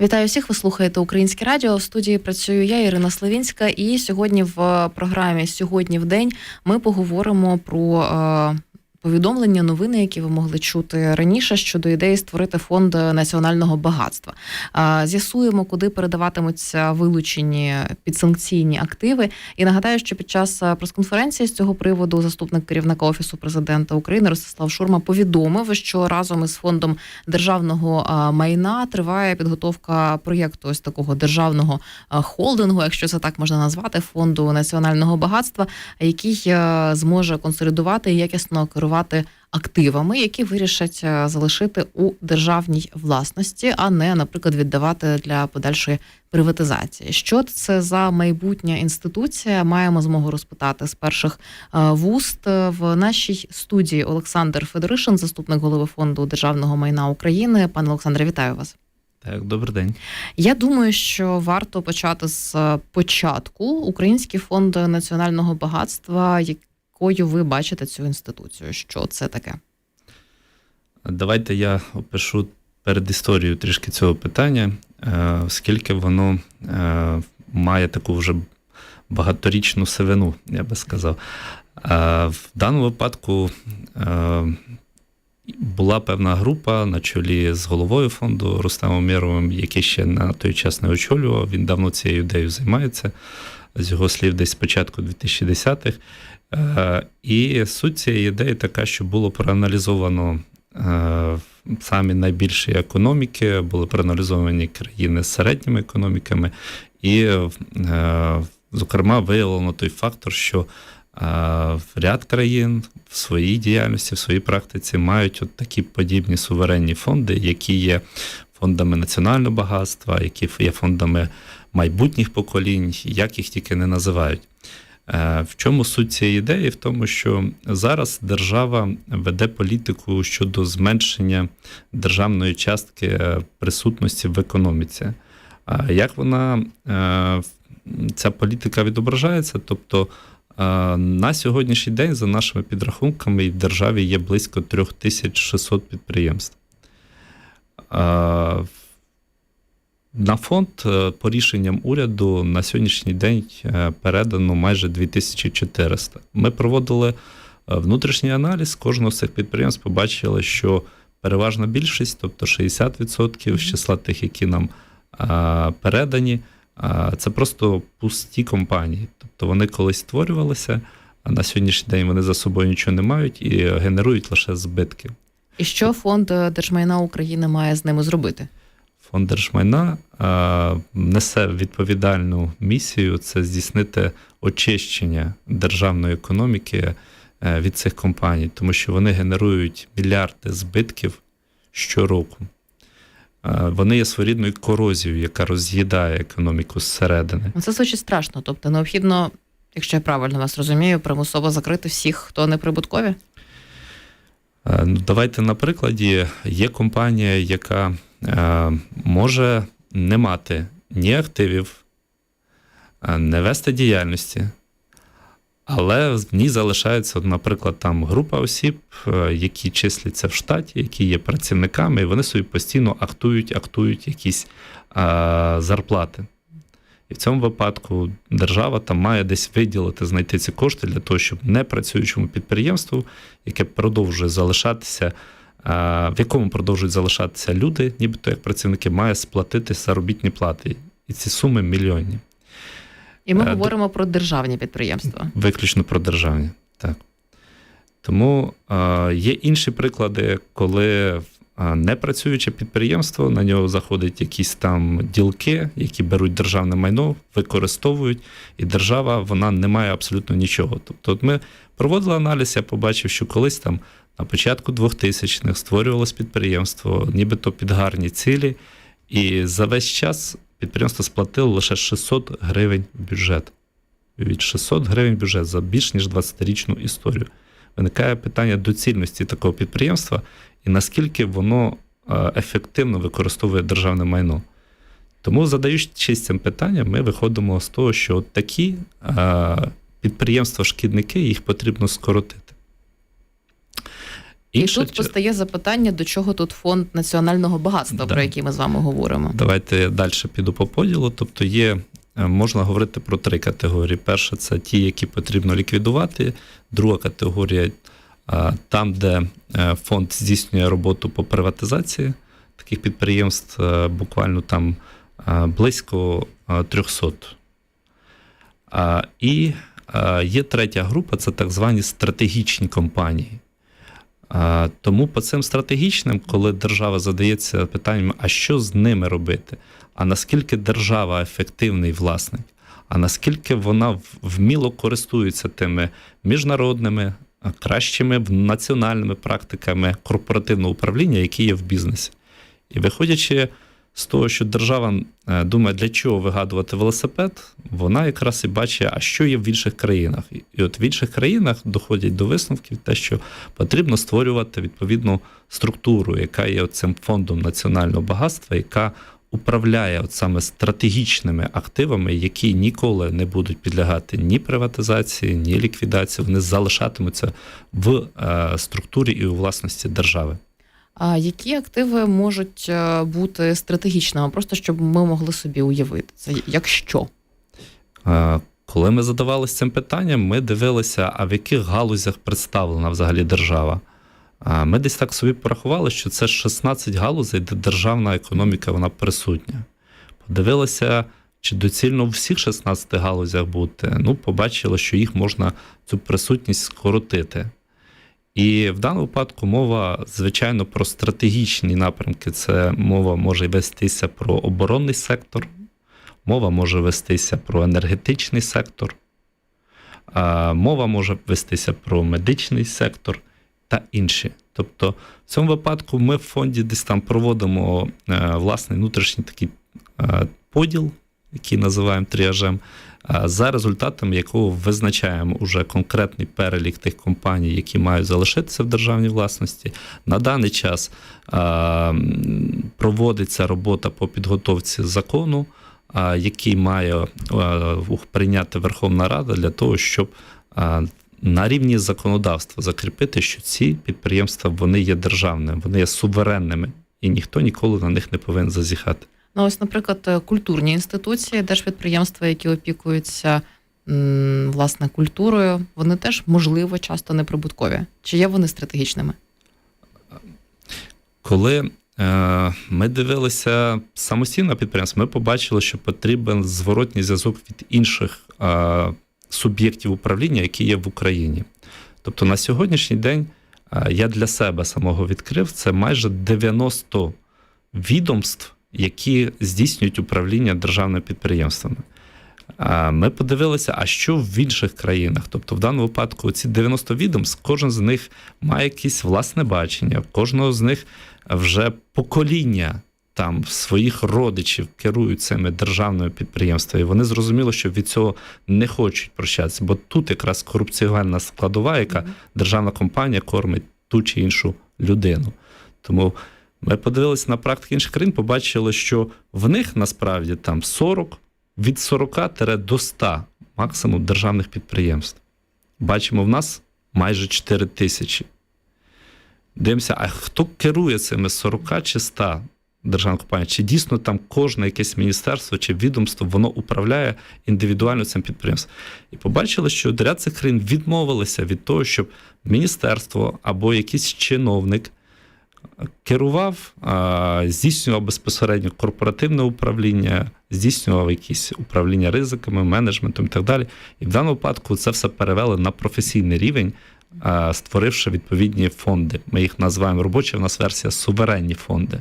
Вітаю всіх. Ви слухаєте Українське Радіо. В студії працюю я, Ірина Славінська. І сьогодні в програмі Сьогодні в день ми поговоримо про. Е, Повідомлення, новини, які ви могли чути раніше щодо ідеї створити фонд національного багатства. З'ясуємо, куди передаватимуться вилучені підсанкційні активи. І нагадаю, що під час е, прес-конференції з цього приводу заступник керівника офісу президента України Ростислав Шурма повідомив, що разом із фондом державного майна триває підготовка проєкту ось такого державного холдингу, якщо це так можна назвати, фонду національного багатства, який е, зможе консолідувати якісно керувати активами, які вирішать е, залишити у державній власності, а не, наприклад, віддавати для подальшої приватизації. Що це за майбутня інституція? Маємо змогу розпитати з перших е, вуст Е, в нашій студії Олександр Федоришин, заступник голови фонду державного майна України. Пане Олександре, вітаю вас. Так, добрий день. Я думаю, що варто почати з початку. Український фонд національного багатства, якою ви бачите цю інституцію? Що це таке? Давайте я опишу перед історією трішки цього питання, е, оскільки воно е, має таку вже багаторічну сивину, я би сказав. Е, В даному випадку була певна група на чолі з головою фонду Рустемом Міровим, який ще на той час не очолював. Він давно цією ідеєю займається. З його слів, десь з початку 2010-х. Е, І суть цієї ідеї така, що було проаналізовано е, самі найбільші економіки, були проаналізовані країни з середніми економіками, і, е, зокрема, виявлено той фактор, що ряд країн в своїй діяльності, в своїй практиці мають от такі подібні суверенні фонди, які є фондами національного багатства, які є фондами майбутніх поколінь, як їх тільки не називають. Е, В чому суть цієї ідеї? В тому, що зараз держава веде політику щодо зменшення державної частки е, присутності в економіці. А Як вона е, ця політика відображається? Тобто е, на сьогоднішній день, за нашими підрахунками, в державі є близько 3600 підприємств. На фонд е, по рішенням уряду на сьогоднішній день е, передано майже 2400. Ми проводили е, внутрішній аналіз кожного з цих підприємств, побачили, що переважна більшість, тобто 60% з числа тих, які нам передані, це просто пусті компанії. Тобто вони колись створювалися, а на сьогоднішній день вони за собою нічого не мають і генерують лише збитки. І що фонд держмайна України має з ними зробити? Фонд держмайна несе відповідальну місію це здійснити очищення державної економіки е, від цих компаній, тому що вони генерують мільярди збитків щороку. Е, Вони є своєрідною корозією, яка роз'їдає економіку зсередини. Ну, Це звучить страшно. Тобто необхідно, якщо я правильно вас розумію, примусово закрити всіх, хто не прибуткові. Е, Ну, давайте на прикладі є компанія, яка може не мати ні активів, е, не вести діяльності, але в ній залишається, наприклад, там група осіб, е, які числяться в штаті, які є працівниками, і вони собі постійно актують, актують якісь е, зарплати. І в цьому випадку держава там має десь виділити, знайти ці кошти для того, щоб непрацюючому підприємству, яке продовжує залишатися, е, в якому продовжують залишатися люди, нібито як працівники, має сплатити заробітні плати. І ці суми мільйонні. І ми Е, говоримо про державні підприємства. Виключно про державні. Так. Тому є інші приклади, коли непрацююче підприємство, на нього заходять якісь там ділки, які беруть державне майно, використовують, і держава вона не має абсолютно нічого. Тобто, от ми проводили аналіз, я побачив, що колись там на початку 2000-х створювалось підприємство, нібито під гарні цілі, і за весь час підприємство сплатило лише 600 гривень бюджет. Від 600 гривень бюджет за більш ніж 20-річну історію. Виникає питання доцільності такого підприємства і наскільки воно е, ефективно використовує державне майно. Тому, задаючись цим питанням, ми виходимо з того, що такі е, підприємства-шкідники їх потрібно скоротити. І тут постає запитання, до чого тут фонд національного багатства, Да. про який ми з вами говоримо. Давайте далі піду по поділу. Тобто є, е, можна говорити про три категорії. Перша це ті, які потрібно ліквідувати. Друга категорія е, там, де е, фонд здійснює роботу по приватизації таких підприємств, буквально там близько е, 300. І є третя група це так звані стратегічні компанії. Тому по цим стратегічним, коли держава задається питанням, а що з ними робити? А наскільки держава ефективний власник? А наскільки вона вміло користується тими міжнародними, кращими національними практиками корпоративного управління, які є в бізнесі? І виходячи з того, що держава е, думає, для чого вигадувати велосипед, вона якраз і бачить, а що є в інших країнах. І- от в інших країнах доходять до висновків те, що потрібно створювати відповідну структуру, яка є цим фондом національного багатства, яка управляє от саме стратегічними активами, які ніколи не будуть підлягати ні приватизації, ні ліквідації. Вони залишатимуться в е, структурі і у власності держави. А які активи можуть е, бути стратегічними, просто щоб ми могли собі уявити це, якщо Е, Коли ми задавалися цим питанням, ми дивилися, а в яких галузях представлена взагалі держава. Ми десь так собі порахували, що це 16 галузей, де державна економіка вона присутня. Подивилися, чи доцільно в всіх 16 галузях бути. Ну, побачили, що їх можна цю присутність скоротити. І в даному випадку мова, звичайно, про стратегічні напрямки. Це мова може вестися про оборонний сектор, мова може вестися про енергетичний сектор, мова може вестися про медичний сектор та інші. Тобто, в цьому випадку ми в фонді десь там проводимо е, власний внутрішній такий е, поділ, який називаємо тріажем, за результатами якого визначаємо уже конкретний перелік тих компаній, які мають залишитися в державній власності. На даний час проводиться робота по підготовці закону, який має прийняти Верховна Рада для того, щоб на рівні законодавства закріпити, що ці підприємства вони є державними, вони є суверенними, і ніхто ніколи на них не повинен зазіхати. Ну ось, наприклад, е, культурні інституції, держпідприємства, які опікуються власне культурою, вони теж можливо часто неприбуткові. Чи є вони стратегічними? Коли е, ми дивилися самостійно підприємство, ми побачили, що потрібен зворотній зв'язок від інших е, суб'єктів управління, які є в Україні. Тобто на сьогоднішній день е, я для себе самого відкрив це майже 90 відомств, які здійснюють управління державними підприємствами. Ми подивилися, а що в інших країнах. Тобто, в даному випадку, ці 90 відомств, кожен з них має якесь власне бачення, в кожного з них вже покоління там своїх родичів керують цими державними підприємствами. І вони зрозуміли, що від цього не хочуть прощатися, бо тут якраз корупціональна складова, яка державна компанія кормить ту чи іншу людину. Тому ми подивилися на практику інших країн, побачили, що в них насправді там 40 від 40 до 100 максимум державних підприємств. Бачимо, в нас майже 4 тисячі. Дивимося, а хто керує цими 40 чи 100 державних компаній? Чи дійсно там кожне якесь міністерство чи відомство воно управляє індивідуально цим підприємством? І побачили, що ряд цих країн відмовилися від того, щоб міністерство або якийсь чиновник керував, здійснював безпосередньо корпоративне управління, здійснював якісь управління ризиками, менеджментом і так далі. І в даному випадку це все перевели на професійний рівень, створивши відповідні фонди. Ми їх називаємо робоча в нас версія суверенні фонди.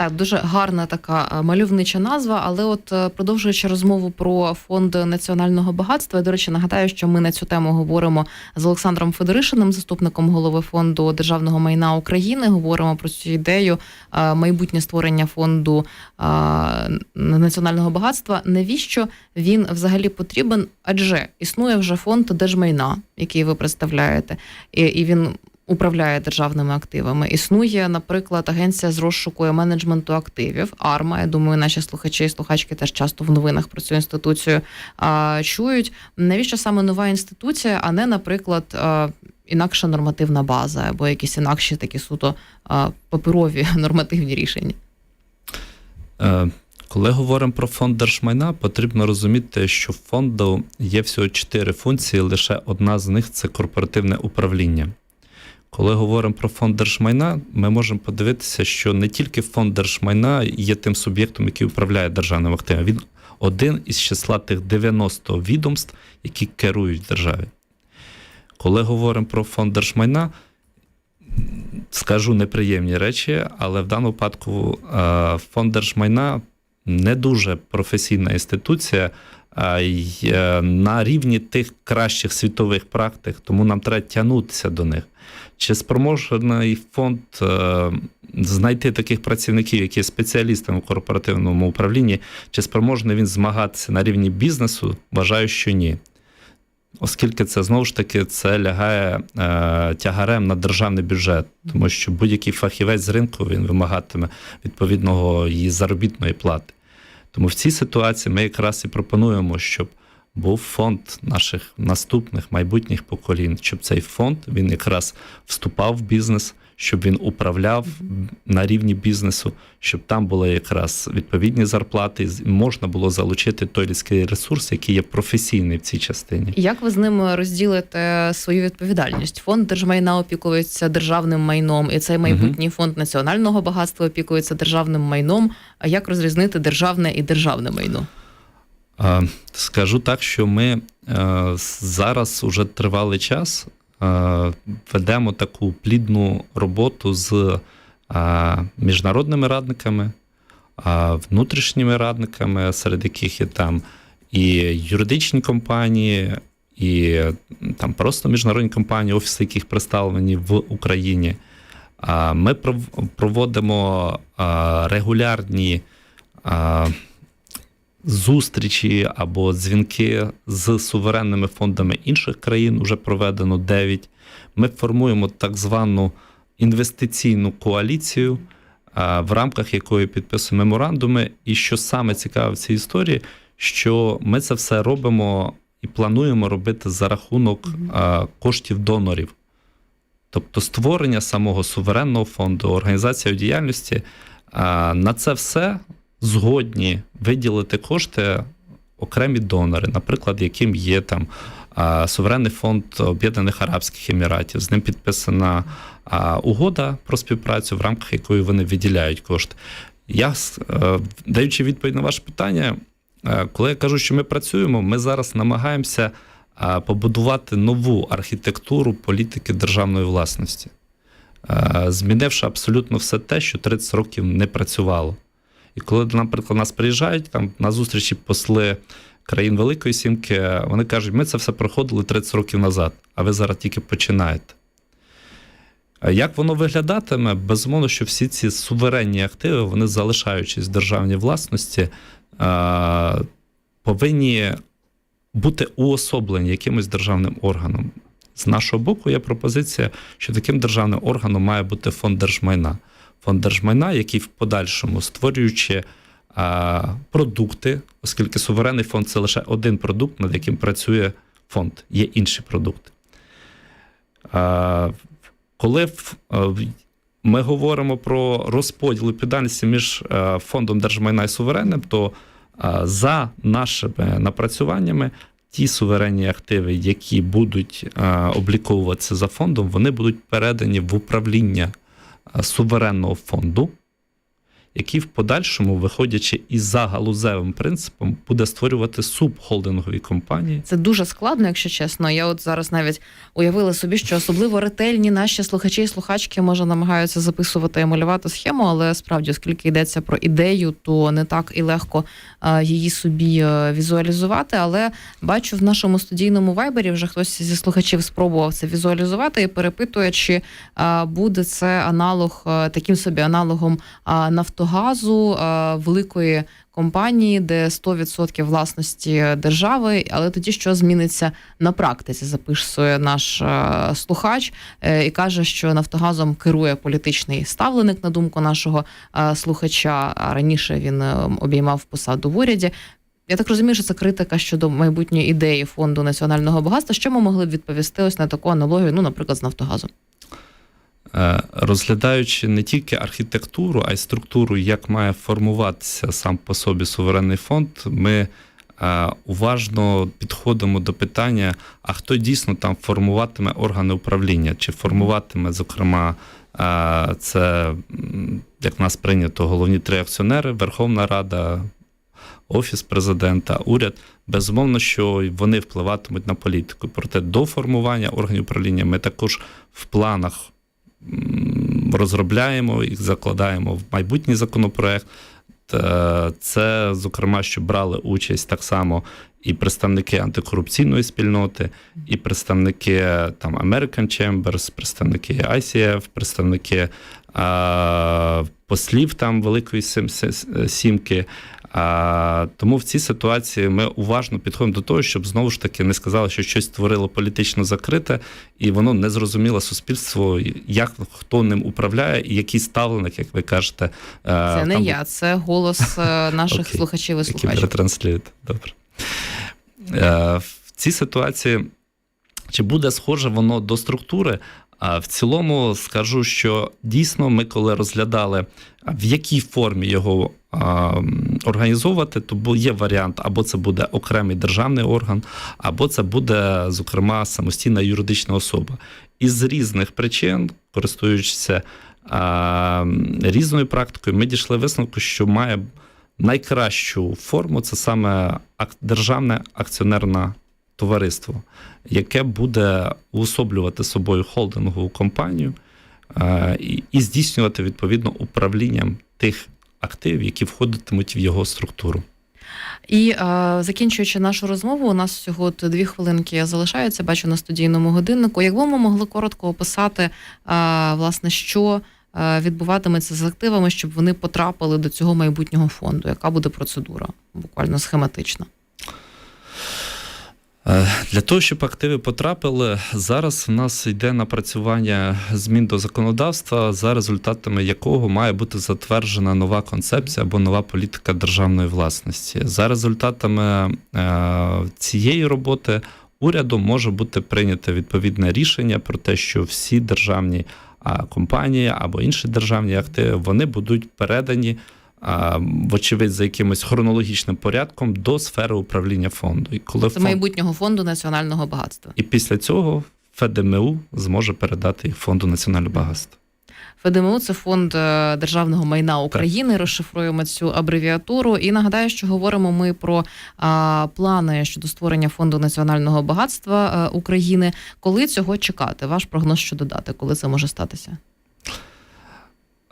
Так, дуже гарна така е, мальовнича назва. Але, от е, продовжуючи розмову про фонд національного багатства, я, до речі, нагадаю, що ми на цю тему говоримо з Олександром Федоришиним, заступником голови фонду державного майна України. Говоримо про цю ідею е, майбутнє створення фонду національного багатства. Навіщо він взагалі потрібен? Адже існує вже фонд держмайна, який ви представляєте, і він управляє державними активами. Існує, наприклад, агенція з розшуку і менеджменту активів АРМА. Я думаю, наші слухачі і слухачки теж часто в новинах про цю інституцію а, чують. Навіщо саме нова інституція, а не, наприклад, а, інакша нормативна база, або якісь інакші такі суто е, паперові нормативні рішення? Е, Коли говоримо про фонд держмайна, потрібно розуміти, що в фонду є всього чотири функції, лише одна з них це корпоративне управління. Коли говоримо про фонд держмайна, ми можемо подивитися, що не тільки фонд держмайна є тим суб'єктом, який управляє державним активом. Він один із числа тих 90 відомств, які керують державі. Коли говоримо про фонд держмайна, скажу неприємні речі, але в даному випадку е, фонд держмайна не дуже професійна інституція на рівні тих кращих світових практик, тому нам треба тягнутися до них. Чи спроможний фонд е, знайти таких працівників, які є спеціалістами в корпоративному управлінні, чи спроможний він змагатися на рівні бізнесу? Вважаю, що ні. Оскільки це знову ж таки це лягає е, тягарем на державний бюджет, тому що будь-який фахівець з ринку він вимагатиме відповідного її заробітної плати. Тому в цій ситуації ми якраз і пропонуємо, щоб був фонд наших наступних майбутніх поколінь, щоб цей фонд він якраз вступав в бізнес, щоб він управляв на рівні бізнесу, щоб там були якраз відповідні зарплати, можна було залучити той людський ресурс, який є професійний в цій частині. Як ви з ними розділите свою відповідальність? Фонд держмайна опікується державним майном, і цей майбутній фонд національного багатства опікується державним майном. А як розрізнити державне і державне майно? Скажу так, що ми е, зараз уже тривалий час ведемо таку плідну роботу з е, міжнародними радниками, е, внутрішніми радниками, серед яких є там і юридичні компанії, і е, там просто міжнародні компанії, офіси, яких представлені в Україні. Ми проводимо е, регулярні. Зустрічі або дзвінки з суверенними фондами інших країн уже проведено 9. Ми формуємо так звану інвестиційну коаліцію, в рамках якої підписуємо меморандуми. І що саме цікаве в цій історії, що ми це все робимо і плануємо робити за рахунок коштів донорів. Тобто створення самого суверенного фонду, організація діяльності на це все згодні виділити кошти окремі донори, наприклад, яким є там суверенний фонд Об'єднаних Арабських Еміратів. З ним підписана угода про співпрацю, в рамках якої вони виділяють кошти. Я е, даючи відповідь на ваше питання, е, коли я кажу, що ми працюємо, ми зараз намагаємося побудувати нову архітектуру політики державної власності, е, змінивши абсолютно все те, що 30 років не працювало. І коли, наприклад, нас приїжджають там на зустрічі посли країн Великої Сімки, вони кажуть, ми це все проходили 30 років назад, а ви зараз тільки починаєте. Як воно виглядатиме? Безумовно, що всі ці суверенні активи, вони залишаючись в державній власності, повинні бути уособлені якимось державним органом. З нашого боку, є пропозиція, що таким державним органом має бути фонд держмайна. Фонд держмайна, який в подальшому, створюючи а, продукти, оскільки суверенний фонд це лише один продукт, над яким працює фонд, є інші продукти. А, коли ми говоримо про розподіл відповідальності між фондом держмайна і суверенним, то за нашими напрацюваннями ті суверенні активи, які будуть обліковуватися за фондом, вони будуть передані в управління суверенного фонду, який в подальшому, виходячи із за галузевим принципом, буде створювати субхолдингові компанії. Це дуже складно, якщо чесно. Я от зараз навіть уявила собі, що особливо ретельні наші слухачі і слухачки може намагаються записувати і малювати схему, але справді, оскільки йдеться про ідею, то не так і легко е, її собі е, візуалізувати. Але бачу в нашому студійному вайбері вже хтось зі слухачів спробував це візуалізувати і перепитує, чи е, буде це аналог таким собі аналогом е, Нафтогазу, е, великої компанії, де 100% власності держави, але тоді що зміниться на практиці, записує наш е, слухач е, і каже, що Нафтогазом керує політичний ставленик, на думку нашого слухача. Раніше він обіймав посаду в уряді. Я так розумію, що це критика щодо майбутньої ідеї фонду національного багатства. Що ми могли б відповісти ось на таку аналогію, ну, наприклад, з Нафтогазом? Е, Розглядаючи не тільки архітектуру, а й структуру, як має формуватися сам по собі суверенний фонд, ми е, уважно підходимо до питання: а хто дійсно там формуватиме органи управління, чи формуватиме, зокрема, е, це як в нас прийнято головні три акціонери: Верховна Рада, Офіс президента, уряд. Безумовно, що вони впливатимуть на політику. Проте до формування органів управління ми також в планах розробляємо їх, закладаємо в майбутній законопроект. Це, зокрема, що брали участь так само і представники антикорупційної спільноти, і представники там American Chambers, представники ICF, представники а, послів там Великої Сім- Сі- Сімки. А, тому в цій ситуації ми уважно підходимо до того, щоб знову ж таки не сказали, що щось створило політично закрите, і воно не зрозуміло суспільство, як хто ним управляє, і який ставленик, як ви кажете, е, Це не там, я, це голос е, наших слухачів і слухачів. перетранслюють. Добре. Е, В цій ситуації, чи буде схоже воно до структури? А в цілому скажу, що дійсно ми, коли розглядали, в якій формі його організовувати, то є варіант, або це буде окремий державний орган, або це буде, зокрема, самостійна юридична особа. Із різних причин, користуючись різною практикою, ми дійшли висновку, що має найкращу форму це саме державне акціонерне товариство, яке буде уособлювати собою холдингову компанію е, і, і здійснювати відповідно управлінням тих активів, які входитимуть в його структуру. І е, закінчуючи нашу розмову, у нас всього дві хвилинки залишаються. Бачу на студійному годиннику. Якби ми могли коротко описати, е, власне, що е, відбуватиметься з активами, щоб вони потрапили до цього майбутнього фонду? Яка буде процедура? Буквально схематична. Е, Для того, щоб активи потрапили, зараз в нас йде напрацювання змін до законодавства, за результатами якого має бути затверджена нова концепція або нова політика державної власності. За результатами е, цієї роботи урядом може бути прийнято відповідне рішення про те, що всі державні компанії або інші державні активи вони будуть передані. А, Вочевидь, за якимось хронологічним порядком до сфери управління фонду. І коли Це фонд майбутнього фонду національного багатства. і після цього ФДМУ зможе передати їх фонду національного багатства. ФДМУ це фонд е, державного майна України. Розшифруємо цю абревіатуру. І нагадаю, що говоримо ми про а, плани щодо створення фонду національного багатства е, України. Коли цього чекати? Ваш прогноз щодо дати, коли це може статися?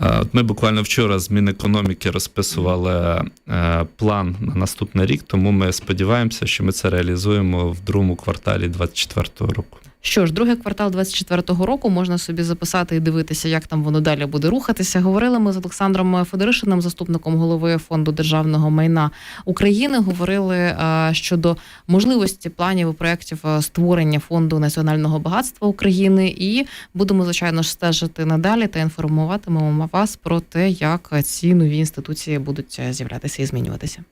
Е, От ми буквально вчора з Мінекономіки розписували е, план на наступний рік, тому ми сподіваємося, що ми це реалізуємо в другому кварталі 2024 року. Що ж, другий квартал 24-го року можна собі записати і дивитися, як там воно далі буде рухатися. Говорили ми з Олександром Федоришиним, заступником голови фонду державного майна України. Говорили е, щодо можливості планів і проєктів е, створення фонду національного багатства України. І будемо звичайно ж стежити надалі та інформуватимемо вас про те, як ці нові інституції будуть е, з'являтися і змінюватися.